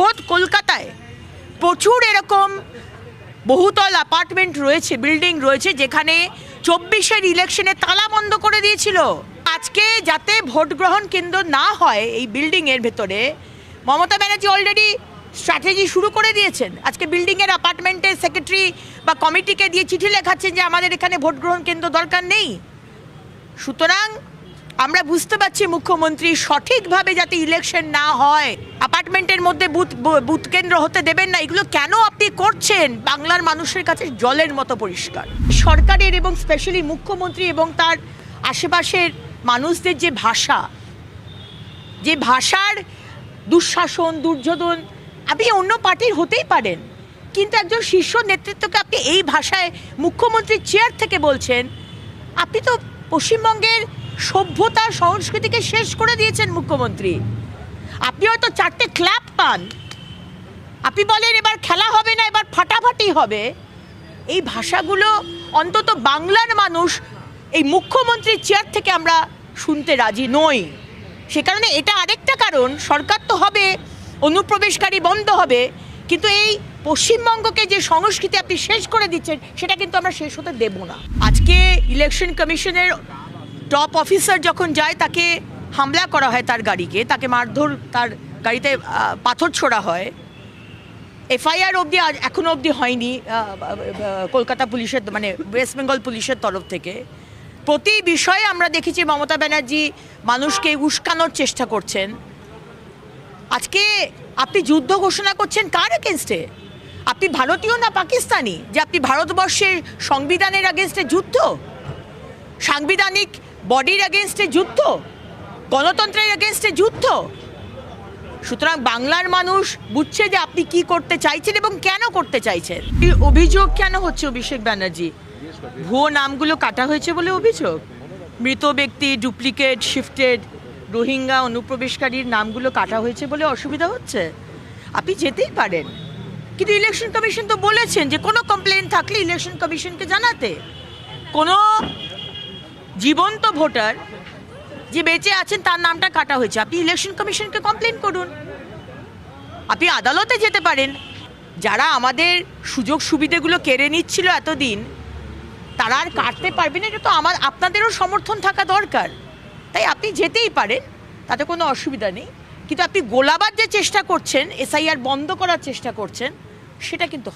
খোদ কলকাতায় প্রচুর এরকম বহুতল অ্যাপার্টমেন্ট রয়েছে বিল্ডিং রয়েছে, যেখানে চব্বিশের ইলেকশনে তালা বন্ধ করে দিয়েছিল। আজকে যাতে ভোট গ্রহণ কেন্দ্র না হয় এই বিল্ডিংয়ের ভেতরে, মমতা ব্যানার্জি অলরেডি স্ট্র্যাটেজি শুরু করে দিয়েছেন। আজকে বিল্ডিংয়ের অ্যাপার্টমেন্টের সেক্রেটারি বা কমিটিকে দিয়ে চিঠি লেখাচ্ছেন যে আমাদের এখানে ভোট গ্রহণ কেন্দ্র দরকার নেই। সুতরাং আমরা বুঝতে পারছি মুখ্যমন্ত্রী সঠিকভাবে যাতে ইলেকশন না হয়। অ্যাপার্টমেন্টের মধ্যে বুথ বুথ কেন্দ্র হতে দেবেন না। এগুলো কেন আপনি করছেন? বাংলার মানুষের কাছে জলের মতো পরিষ্কার। সরকারের এবং স্পেশালি মুখ্যমন্ত্রী এবং তার আশেপাশের মানুষদের যে ভাষা, যে ভাষার দুঃশাসন, দুর্যোধন, আপনি অন্য পার্টির হতেই পারেন। কিন্তু একজন শীর্ষ নেতৃত্বকে আপনি এই ভাষায় মুখ্যমন্ত্রীর চেয়ার থেকে বলছেন, আপনি তো পশ্চিমবঙ্গের সভ্যতা সংস্কৃতিকে শেষ করে দিয়েছেন মুখ্যমন্ত্রী। আপনি হয়তো চারটে ক্ল্যাপ পান। আপনি বলেন, এবার খেলা হবে না, এবার ফাটাফাটি হবে। এই ভাষাগুলো অন্তত বাংলার মানুষ এই মুখ্যমন্ত্রীর চেয়ার থেকে আমরা শুনতে রাজি নই। সে কারণে এটা আরেকটা কারণ, সরকার তো হবে, অনুপ্রবেশকারী বন্ধ হবে, কিন্তু এই পশ্চিমবঙ্গকে যে সংস্কৃতি আপনি শেষ করে দিচ্ছেন, সেটা কিন্তু আমরা শেষ হতে দেব না। আজকে ইলেকশন কমিশনের টপ অফিসার যখন যায়, তাকে হামলা করা হয় তার গাড়িকে, তাকে মারধর, তার গাড়িতে পাথর ছোড়া হয়। এফআইআর অবধি আজ এখনও অবধি হয়নি কলকাতা পুলিশের মানে ওয়েস্ট বেঙ্গল পুলিশের তরফ থেকে। প্রতি বিষয়ে আমরা দেখেছি মমতা ব্যানার্জি মানুষকে উস্কানোর চেষ্টা করছেন। আজকে আপনি যুদ্ধ ঘোষণা করছেন কার এগেনস্টে আপনি ভারতীয় না পাকিস্তানি? যে আপনি ভারতবর্ষের সংবিধানের এগেনস্টে যুদ্ধ? সাংবিধানিক বডির এগেনস্টে যুদ্ধ? গণতন্ত্রের এগেনস্টে যুদ্ধ? সুতরাং বাংলার মানুষ বুঝছে যে আপনি কি করতে চাইছেন এবং কেন করতে চাইছেন। অভিযোগ কেন হচ্ছে অভিষেক ব্যানার্জি? ভুয়ো নামগুলো কাটা হয়েছে বলে অভিযোগ? মৃত ব্যক্তি ডুপ্লিকেট শিফটেড রোহিঙ্গা, অনুপ্রবেশকারীর নামগুলো কাটা হয়েছে বলে অসুবিধা হচ্ছে। আপনি যেতেই পারেন। কিন্তু ইলেকশন কমিশন তো বলেছেন যে কোনো কমপ্লেন থাকলে ইলেকশন কমিশনকে জানাতে। কোনো জীবন্ত ভোটার যে বেঁচে আছেন, তার নামটা কাটা হয়েছে। আপনি ইলেকশন কমিশনকে কমপ্লেন করুন। আপনি আদালতে যেতে পারেন। যারা আমাদের সুযোগ সুবিধেগুলো কেড়ে নিচ্ছিল এতদিন, তারা আর কাটতে পারবেন এটা তো আমার, আপনাদেরও সমর্থন থাকা দরকার। তাই আপনি যেতেই পারেন, তাতে কোনো অসুবিধা নেই। কিন্তু আপনি গোলাবার যে চেষ্টা করছেন এসআইআর বন্ধ করার চেষ্টা করছেন, সেটা কিন্তু